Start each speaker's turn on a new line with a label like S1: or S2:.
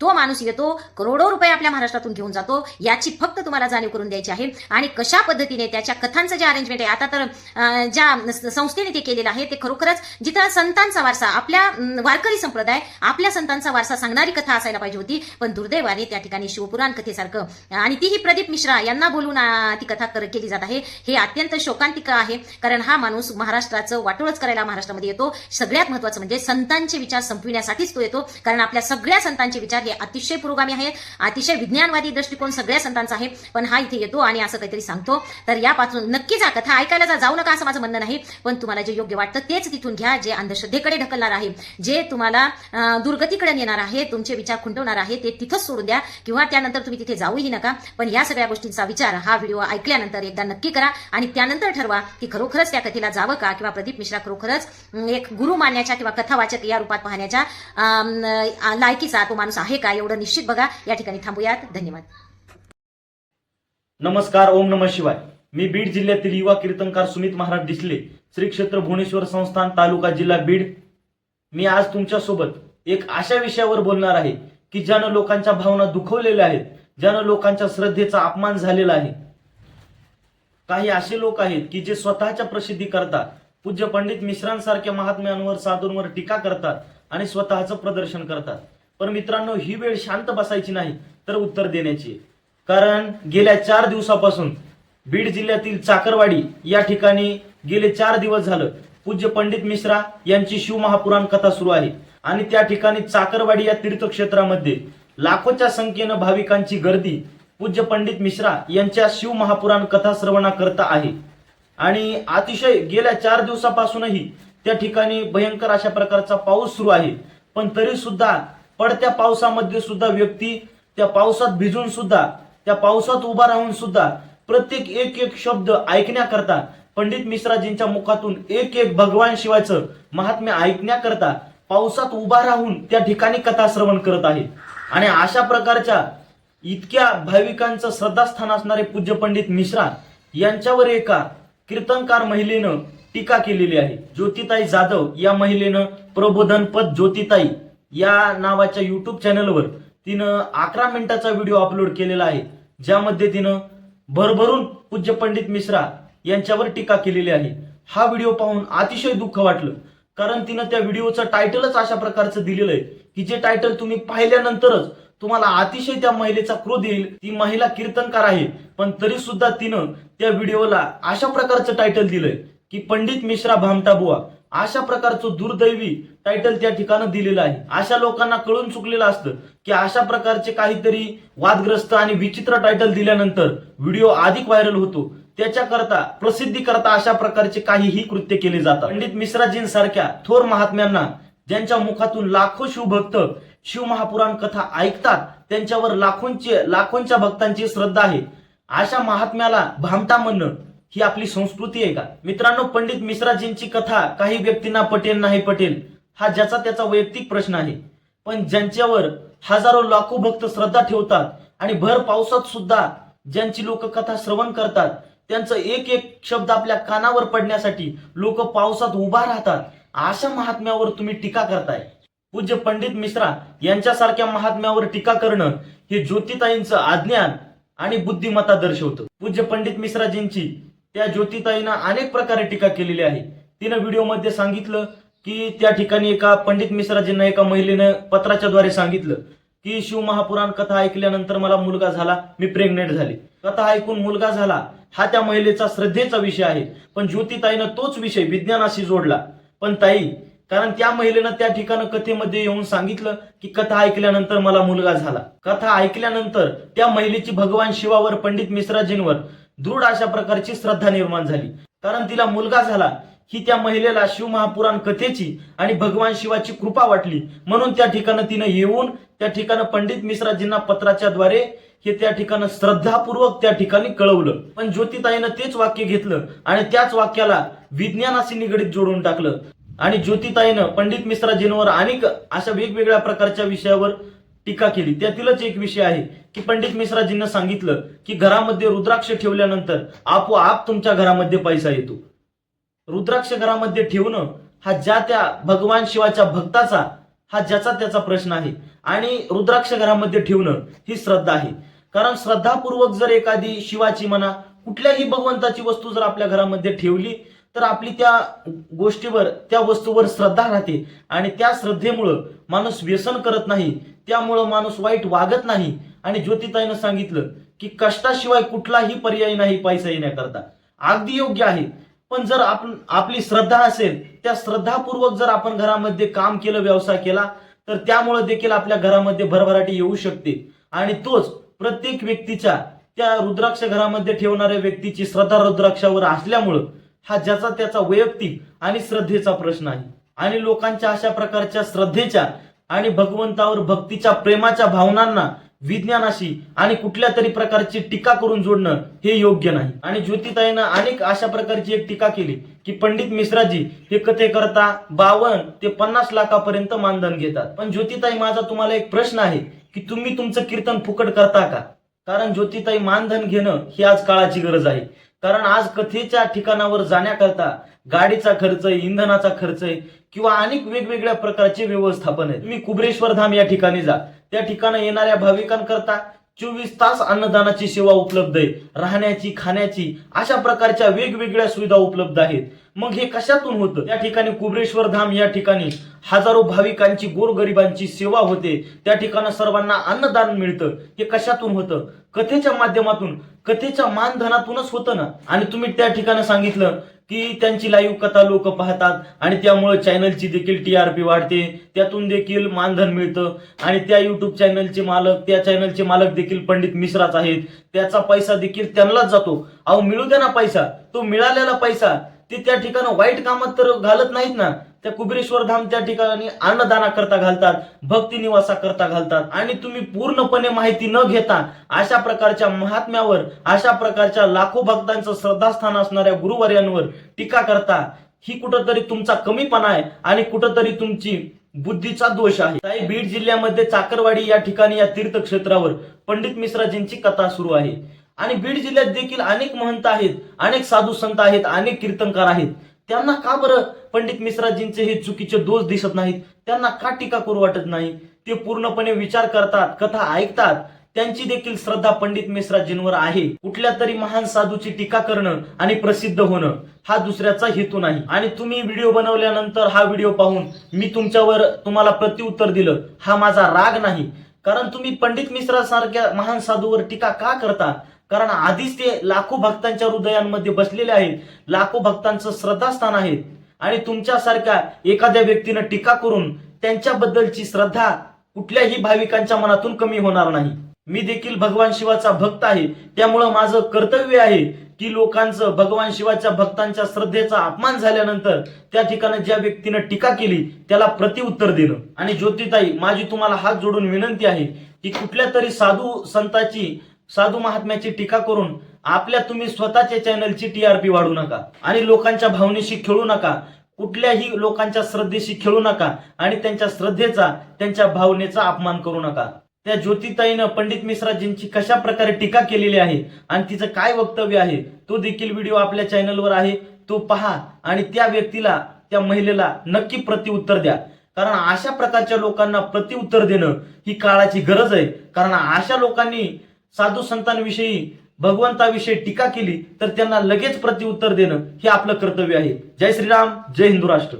S1: तो माणूस येतो करोडो रुपये आपल्या महाराष्ट्रातून घेऊन जातो. याची फक्त तुम्हाला जाणीव करून द्यायची आहे. आणि कशा पद्धतीने त्याच्या कथांचं जे अरेंजमेंट आहे आता तर ज्या संस्थेने ते केलेलं आहे ते खरोखरच जिथं संतांचा वारसा आपल्या वारकरी संप्रदाय आपल्या संतांचा वारसा सांगणारी कथा असायला पाहिजे होती. पण दुर्दैवाने त्या ठिकाणी शिवपुराण कथेसारखं आणि तीही प्रदीप मिश्रा यांना बोलून ती कथा कर- केली जात आहे. हे अत्यंत शोकांतिक आहे कारण हा माणूस महाराष्ट्राचं वाटोळच करायला महाराष्ट्रामध्ये येतो. सगळ्यात महत्वाचं म्हणजे संतांचे विचार संपविण्यासाठीच तो येतो कारण आपल्या सगळ्या संतांचे विचार आहे. अतिशय पुरोगामी आहे. अतिशय विज्ञानवादी दृष्टिकोन सगळ्या संतांचा आहे. पण हा इथे येतो आणि असं काहीतरी सांगतो. तर यापासून नक्की जा कथा ऐकायला जा. जाऊ नका असं माझं म्हणणं नाही. पण तुम्हाला जे योग्य वाटतं तेच तिथून घ्या. जे अंधश्रद्धेकडे ढकलणार आहे. जे तुम्हाला दुर्गतीकडे नेणार आहे तुमचे विचार खुंटवणार आहे ते तिथंच सोडून द्या. किंवा त्यानंतर तुम्ही तिथे जाऊही नका. पण या सगळ्या गोष्टींचा विचार हा व्हिडिओ ऐकल्यानंतर एकदा नक्की करा. आणि त्यानंतर ठरवा की खरोखरच त्या कथेला जावं का? किंवा प्रदीप मिश्रा खरोखरच एक गुरु मानण्याच्या किंवा कथावाचक या रूपात पाहण्याच्या अं, लायकीचा तो माणूस आहे का एवढं निश्चित बघा. या ठिकाणी थांबूयात. धन्यवाद.
S2: नमस्कार ओम नम शिवाय. मी बीड जिल्ह्यातील युवा कीर्तनकार सुमित महाराज डिसले श्री क्षेत्र भुवनेश्वर संस्थान तालुका जिल्हा बीड. मी आज तुमच्यासोबत एक अशा विषयावर बोलणार आहे की ज्यानं लोकांच्या भावना दुखवलेल्या आहेत ज्यानं लोकांच्या श्रद्धेचा अपमान झालेला आहे. काही असे लोक आहेत की जे स्वतःच्या प्रसिद्धी करतात पूज्य पंडित मिश्रांसारख्या महात्म्यांवर साधूंवर टीका करतात आणि स्वतःचं प्रदर्शन करतात. पण मित्रांनो ही वेळ शांत बसायची नाही तर उत्तर देण्याची. कारण गेल्या चार दिवसापासून बीड जिल्ह्यातील चाकरवाडी या ठिकाणी गेले चार दिवस झालं पूज्य पंडित मिश्रा यांची शिवमहापुराण कथा सुरू आहे. आणि त्या ठिकाणी चाकरवाडी या तीर्थक्षेत्रामध्ये लाखोच्या संख्येनं भाविकांची गर्दी पूज्य पंडित मिश्रा यांच्या शिवमहापुराण कथा श्रवणाकरता आहे. आणि अतिशय गेल्या चार दिवसापासूनही त्या ठिकाणी भयंकर अशा प्रकारचा पाऊस सुरू आहे. पण तरी सुद्धा पडत्या पावसामध्ये सुद्धा व्यक्ती त्या पावसात भिजून सुद्धा त्या पावसात उभा राहून सुद्धा प्रत्येक एक एक शब्द ऐकण्याकरता पंडित मिश्राजींच्या मुखातून एक एक भगवान शिवाचं महात्म्य ऐकण्याकरता पावसात उभा राहून त्या ठिकाणी कथा श्रवण करत आहे. आणि अशा प्रकारच्या इतक्या भाविकांचं श्रद्धास्थान असणारे पूज्य पंडित मिश्रा यांच्यावर एका कीर्तनकार महिलेनं टीका केलेली आहे. ज्योतिताई जाधव या महिलेनं प्रबोधन पद ज्योतिताई या नावाच्या युट्यूब चॅनलवर तिनं अकरा मिनिटाचा व्हिडिओ अपलोड केलेला आहे ज्यामध्ये तिनं भरभरून पूज्य पंडित मिश्रा यांच्यावर टीका केलेली आहे. हा व्हिडिओ पाहून अतिशय दुःख वाटलं कारण तिनं त्या व्हिडिओचं टायटलच अशा प्रकारचं दिलेलं आहे की जे टायटल तुम्ही पाहिल्यानंतरच तुम्हाला अतिशय त्या महिलेचा क्रोध येईल. ती महिला कीर्तनकार आहे पण तरी सुद्धा तिनं त्या व्हिडिओला अशा प्रकारचं टायटल दिलंय की पंडित मिश्रा भामटा बुवा. अशा प्रकारचं दुर्दैवी टायटल त्या ठिकाणी दिलेलं आहे. अशा लोकांना कळून चुकलेलं असतं की अशा प्रकारचे काहीतरी वादग्रस्त आणि विचित्र टायटल दिल्यानंतर व्हिडिओ अधिक व्हायरल होतो. त्याच्याकरता प्रसिद्धी करता अशा प्रकारचे काहीही कृत्य केले जातात. पंडित मिश्राजींसारख्या थोर महात्म्यांना ज्यांच्या मुखातून लाखो शिवभक्त शिवमहापुराण कथा ऐकतात त्यांच्यावर लाखोंचे लाखोंच्या भक्तांची श्रद्धा आहे. अशा महात्म्याला भामटा म्हणणं ही आपली संस्कृती आहे का? मित्रांनो पंडित मिश्राजींची कथा काही व्यक्तींना पटेल नाही पटेल हा ज्याचा त्याचा वैयक्तिक प्रश्न आहे. पण ज्यांच्यावर हजारो लाखो भक्त श्रद्धा ठेवतात आणि भर पावसात सुद्धा ज्यांची लोक कथा श्रवण करतात त्यांचं एक एक शब्द आपल्या कानावर पडण्यासाठी लोक पावसात उभा राहतात. अशा महात्म्यावर तुम्ही टीका करताय. पूज्य पंडित मिश्रा यांच्यासारख्या महात्म्यावर टीका करणं हे ज्योतिताईंचं अज्ञान आणि बुद्धिमत्ता दर्शवतं. पूज्य पंडित मिश्राजींची त्या ज्योतिताईनं अनेक प्रकारे टीका केलेली आहे. तिनं व्हिडिओमध्ये सांगितलं की त्या ठिकाणी एका पंडित मिश्राजींना एका महिलेनं पत्राच्या द्वारे सांगितलं की शिवमहापुराण कथा ऐकल्यानंतर मला मुलगा झाला मी प्रेग्नेंट झाले. कथा ऐकून मुलगा झाला हा त्या महिलेचा श्रद्धेचा विषय आहे. पण ज्योतिताईनं तोच विषय विज्ञानाशी जोडला. पण ताई कारण त्या महिलेनं त्या ठिकाणी कथेमध्ये येऊन सांगितलं की कथा ऐकल्यानंतर मला मुलगा झाला. कथा ऐकल्यानंतर त्या महिलेची भगवान शिवावर पंडित मिश्राजींवर दृढ अशा प्रकारची श्रद्धा निर्माण झाली. कारण तिला मुलगा झाला ही त्या महिलेला शिवमहापुराण कथेची आणि भगवान शिवाची कृपा वाटली. म्हणून त्या ठिकाणी तिनं येऊन त्या ठिकाणी पंडित मिश्राजींना पत्राच्या द्वारे हे त्या ठिकाणी श्रद्धापूर्वक त्या ठिकाणी कळवलं. पण ज्योतिताईनं तेच वाक्य घेतलं आणि त्याच वाक्याला विज्ञानाशी निगडीत जोडून टाकलं. आणि ज्योतिताईनं पंडित मिश्राजींवर अनेक अशा वेगवेगळ्या प्रकारच्या विषयावर टीका केली. त्यातीलच एक विषय आहे की पंडित मिश्राजींना सांगितलं की घरामध्ये रुद्राक्ष ठेवल्यानंतर आपोआप तुमच्या घरामध्ये पैसा येतो. रुद्राक्ष घरामध्ये ठेवणं हा ज्या त्या भगवान शिवाच्या भक्ताचा हा ज्याचा त्याचा प्रश्न आहे. आणि रुद्राक्ष घरामध्ये ठेवणं ही श्रद्धा आहे. कारण श्रद्धापूर्वक जर एखादी शिवाची म्हणा कुठल्याही भगवंताची वस्तू जर आपल्या घरामध्ये ठेवली तर आपली त्या गोष्टीवर त्या वस्तूवर श्रद्धा राहते. आणि त्या श्रद्धेमुळं माणूस व्यसन करत नाही. त्यामुळं माणूस वाईट वागत नाही. आणि ज्योतिताईनं सांगितलं की कष्टाशिवाय कुठलाही पर्याय नाही पैसा येण्याकरता. अगदी योग्य आहे. पण जर आपण आपली श्रद्धा असेल त्या श्रद्धापूर्वक जर आपण घरामध्ये काम केलं व्यवसाय केला तर त्यामुळे देखील आपल्या घरामध्ये भरभराटी येऊ शकते. आणि तोच प्रत्येक व्यक्तीच्या त्या रुद्राक्ष घरामध्ये ठेवणाऱ्या व्यक्तीची श्रद्धा रुद्राक्षावर असल्यामुळं हा ज्याचा त्याचा वैयक्तिक आणि श्रद्धेचा प्रश्न आहे. आणि लोकांच्या अशा प्रकारच्या श्रद्धेच्या आणि भगवंतावर भक्तीच्या प्रेमाच्या भावनांना विज्ञानाशी आणि कुठल्या तरी प्रकारची टीका करून जोडणं हे योग्य नाही. आणि ज्योतिताईनं अनेक अशा प्रकारची एक टीका केली की पंडित मिश्राजी हे कथे करता बावन ते पन्नास लाखापर्यंत मानधन घेतात. पण ज्योतिताई माझा तुम्हाला एक प्रश्न आहे की तुम्ही तुमचं कीर्तन फुकट करता का? कारण ज्योतिताई मानधन घेणं ही आज काळाची गरज आहे. कारण आज कथेच्या ठिकाणावर जाण्याकरता गाडीचा खर्च आहे इंधनाचा खर्च आहे किंवा अनेक वेगवेगळ्या प्रकारचे व्यवस्थापन आहे तुम्ही कुबरेश्वर धाम या ठिकाणी जा. त्या ठिकाणी येणाऱ्या भाविकांकरता चोवीस तास अन्नदानाची सेवा उपलब्ध आहे. राहण्याची खाण्याची अशा प्रकारच्या वेगवेगळ्या सुविधा उपलब्ध आहेत. मग हे कशातून होतं? त्या ठिकाणी कुबरेश्वर धाम या ठिकाणी हजारो भाविकांची गोरगरिबांची सेवा होते. त्या ठिकाणी सर्वांना अन्नदान मिळतं. हे कशातून होतं? कथेच्या माध्यमातून कथेच्या मानधनातूनच होतं ना? आणि तुम्ही त्या ठिकाणी सांगितलं की त्यांची लाईव्ह कथा लोक पाहतात आणि त्यामुळे चॅनलची देखील टी आर पी वाढते. त्यातून देखील मानधन मिळतं. आणि त्या युट्यूब चॅनलचे मालक त्या चॅनलचे मालक देखील पंडित मिश्राच आहेत. त्याचा पैसा देखील त्यांनाच जातो. अहो मिळू द्या ना पैसा. तो मिळालेला पैसा ते त्या ठिकाणी वाईट कामात तर घालत नाहीत ना. त्या कुबेरेश्वर धाम त्या ठिकाणी अन्नदाना करता घालतात भक्ती निवासा करता घालतात. आणि तुम्ही पूर्णपणे माहिती न घेता अशा प्रकारच्या महात्म्यावर अशा प्रकारच्या लाखो भक्तांचं श्रद्धास्थान असणाऱ्या गुरुवर्यांवर टीका करता ही कुठंतरी तुमचा कमीपणा आहे आणि कुठंतरी तुमची बुद्धीचा दोष आहे. ताई बीड जिल्ह्यामध्ये चाकरवाडी या ठिकाणी या तीर्थक्षेत्रावर पंडित मिश्राजींची कथा सुरू आहे. आणि बीड जिल्ह्यात देखील अनेक महंत आहेत अनेक साधू संत आहेत अनेक कीर्तनकार आहेत. त्यांना का बरं पंडित मिश्राजींचे हे चुकीचे दोष दिसत नाहीत? त्यांना का टीका करू वाटत नाही? ते पूर्णपणे विचार करतात कथा ऐकतात. त्यांची देखील श्रद्धा पंडित मिश्राजींवर आहे. कुठल्या तरी महान साधूची टीका करणं आणि प्रसिद्ध होणं हा दुसऱ्याचा हेतू नाही. आणि तुम्ही व्हिडिओ बनवल्यानंतर हा व्हिडिओ पाहून मी तुमच्यावर तुम्हाला प्रत्युत्तर दिलं हा माझा राग नाही. कारण तुम्ही पंडित मिश्रा सारख्या महान साधूवर टीका का करता? कारण आधीच ते लाखो भक्तांच्या हृदयांमध्ये बसलेले आहेत. लाखो भक्तांचं श्रद्धास्थान आहेत आणि तुमच्यासारख्या एखाद्या व्यक्तीनं टीका करून त्यांच्याबद्दलची श्रद्धा कुठल्याही भाविकांच्या मनातून कमी होणार नाही. मी देखील भगवान शिवाचा भक्त आहे. त्यामुळं माझं कर्तव्य आहे की लोकांचं भगवान शिवाच्या भक्तांच्या श्रद्धेचा अपमान झाल्यानंतर त्या ठिकाणी ज्या व्यक्तीनं टीका केली त्याला प्रतिउत्तर दिलं. आणि ज्योतिताई माझी तुम्हाला हात जोडून विनंती आहे की कुठल्या तरी साधू संताची साधू महात्म्याची टीका करून आपल्या तुम्ही स्वतःच्या चॅनलची टीआरपी वाढू नका आणि लोकांच्या भावनेशी खेळू नका. कुठल्याही लोकांच्या श्रद्धेशी खेळू नका आणि त्यांच्या श्रद्धेचा त्यांच्या भावनेचा अपमान करू नका. त्या ज्योतिताईनं पंडित मिश्राजींची कशा प्रकारे टीका केलेली आहे आणि तिचं काय वक्तव्य आहे तो देखील व्हिडिओ आपल्या चॅनलवर आहे. तो पहा आणि त्या व्यक्तीला त्या महिलेला नक्की प्रतिउत्तर द्या. कारण अशा प्रकारच्या लोकांना प्रतिउत्तर देणं ही काळाची गरज आहे. कारण अशा लोकांनी साधू संतांविषयी भगवंताविषयी टीका केली तर त्यांना लगेच प्रतिउत्तर देणं हे आपलं कर्तव्य आहे. जय श्रीराम जय हिंदू राष्ट्र.